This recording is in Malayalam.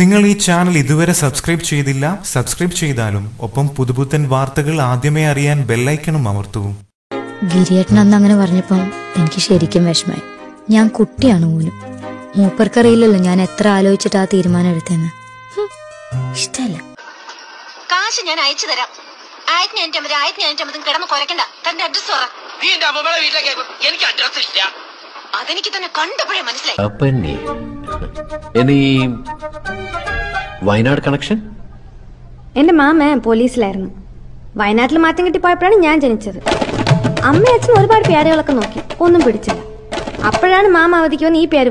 നിങ്ങൾ ഈ ചാനൽ ഇതുവരെ സബ്സ്ക്രൈബ് ചെയ്തില്ല സബ്സ്ക്രൈബ് ചെയ്താലും ഒപ്പം പുതുപുത്തൻ വാർത്തകൾ ആദ്യമേ അറിയാൻ ബെല്ലൈക്കണും അമർത്തൂ. ഗിരിയേട്ടൻ അന്ന് അങ്ങനെ പറഞ്ഞപ്പം എനിക്ക് ശരിക്കും വിഷമായി ഞാൻ കുട്ടിയാണ് പോലും. മൂപ്പർക്കറിയില്ലല്ലോ ഞാൻ എത്ര ആലോചിച്ചിട്ട് ആ തീരുമാനം എടുത്തെന്ന് ഇഷ്ടല്ല. കാശ് ഞാൻ അയച്ചു തരാം. ആയിരത്തി അഞ്ച് അമ്പത് ആയിരത്തി അഞ്ച് അമ്പതും കിടന്ന് കുറയ്ക്കണ്ട തന്റെ അഡ്രസ് പറ. നീ എന്റെ അമ്മമ്മയുടെ വീട്ടിലേക്ക് എനിക്ക് അഡ്രസ് ഇല്ല. അതെനിക്ക് തന്നെ കണ്ടപ്പോഴേ മനസ്സിലായി. അപ്പന്നെ. എന്നീ വയനാട് കണക്ഷൻ എന്റെ മാമ പോലീസിലായിരുന്നു. വയനാട്ടിൽ മാറ്റം കിട്ടിപ്പോയപ്പോഴാണ് ഞാൻ ജനിച്ചത്. അമ്മ അച്ഛൻ ഒരുപാട് പേരുകളൊക്കെ നോക്കി. ഒന്നും പിടിച്ചില്ല. അപ്പോഴാണ് മാമ അവധിക്ക് വന്ന് ഈ പേര്